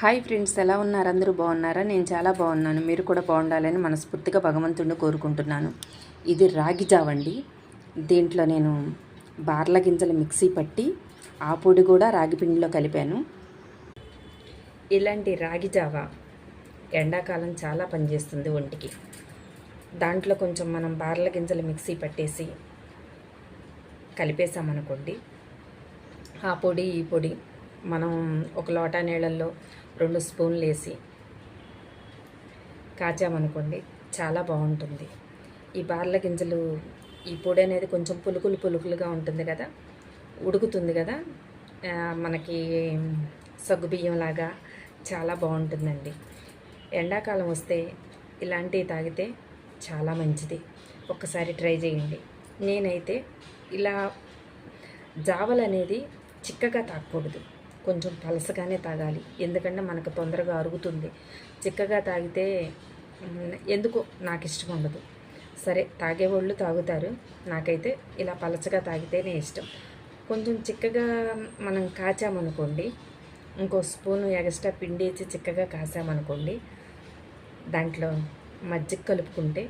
Hi friends ఎలా ఉన్నారు? అందరూ బాగున్నారా? నేను చాలా బాగున్నాను. మీరు కూడా బాగుండాలని మనస్ఫూర్తిగా భగవంతుడిని కోరుకుంటున్నాను. ఇది రాగి జావండి దీంట్లో నేను బార్ల గింజలు మిక్సీ పట్టి ఆ పొడి కూడా రాగి పిండిలో కలిపాను. ఇలాంటి రాగి జావ ఎండాకాలం చాలా పనిచేస్తుంది ఒంటికి. దాంట్లో కొంచెం మనం బార్ల గింజలు మిక్సీ పట్టేసి కలిపేసామనుకోండి ఆ పొడి ఈ పొడి మనం ఒక లోటా నీళ్ళల్లో రెండు స్పూన్లు వేసి కాచామనుకోండి చాలా బాగుంటుంది. ఈ బార్ల గింజలు ఈ పొడి అనేది కొంచెం పులుకులు పులుకులుగా ఉంటుంది కదా ఉడుకుతుంది కదా మనకి సగ్గుబియ్యం లాగా చాలా బాగుంటుందండి. ఎండాకాలం వస్తే ఇలాంటివి తాగితే చాలా మంచిది. ఒక్కసారి ట్రై చేయండి. నేనైతే ఇలా జావలు అనేది చిక్కగా తాగకూడదు. కొంచెం పలసగానే తాగాలి. ఎందుకంటే మనకు తొందరగా అరుగుతుంది. చిక్కగా తాగితే ఎందుకో నాకు ఇష్టం ఉండదు. సరే తాగేవాళ్ళు తాగుతారు. నాకైతే ఇలా పలచగా తాగితేనే ఇష్టం. కొంచెం చిక్కగా మనం కాచామనుకోండి ఇంకో స్పూను ఎగస్ట్రా పిండి వేసి చిక్కగా కాసామనుకోండి దాంట్లో మజ్జిగ కలుపుకుంటే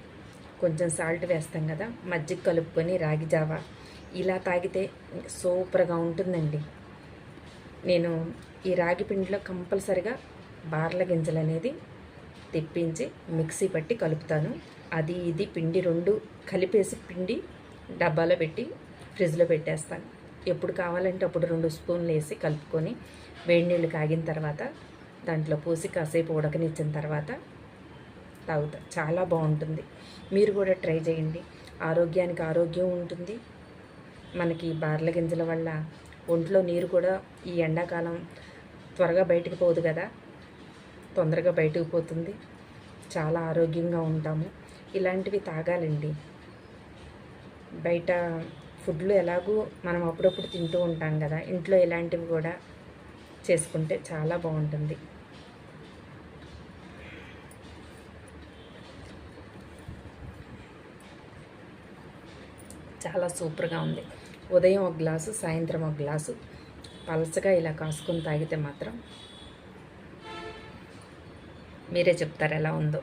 కొంచెం సాల్ట్ వేస్తాం కదా మజ్జిగ కలుపుకొని రాగి జావా ఇలా తాగితే సూపర్గా ఉంటుందండి. నేను ఈ రాగి పిండిలో కంపల్సరిగా బార్ల గింజలు అనేది తెప్పించి మిక్సీ పట్టి కలుపుతాను. అది ఇది పిండి రెండు కలిపేసి పిండి డబ్బాలో పెట్టి ఫ్రిడ్జ్లో పెట్టేస్తాను. ఎప్పుడు కావాలంటే అప్పుడు రెండు స్పూన్లు వేసి కలుపుకొని వేడి నీళ్ళు కాగిన తర్వాత దాంట్లో పోసి కాసేపు ఉడకనిచ్చిన తర్వాత తాగుతా. చాలా బాగుంటుంది. మీరు కూడా ట్రై చేయండి. ఆరోగ్యానికి ఆరోగ్యం ఉంటుంది. మనకి బార్ల గింజల వల్ల ఒంట్లో నీరు కూడా ఈ ఎండాకాలం త్వరగా బయటికి పోదు కదా. తొందరగా బయటకు పోతుంది. చాలా ఆరోగ్యంగా ఉంటాము. ఇలాంటివి తాగాలండి. బయట ఫుడ్లు ఎలాగూ మనం అప్పుడప్పుడు తింటూ ఉంటాం కదా. ఇంట్లో ఇలాంటివి కూడా చేసుకుంటే చాలా బాగుంటుంది. చాలా సూపర్గా ఉంది. ఉదయం ఒక గ్లాసు సాయంత్రం ఒక గ్లాసు. పలసగా ఇలా కాసుకొని తాగితే మాత్రం మీరే చెప్తారు ఎలా ఉందో.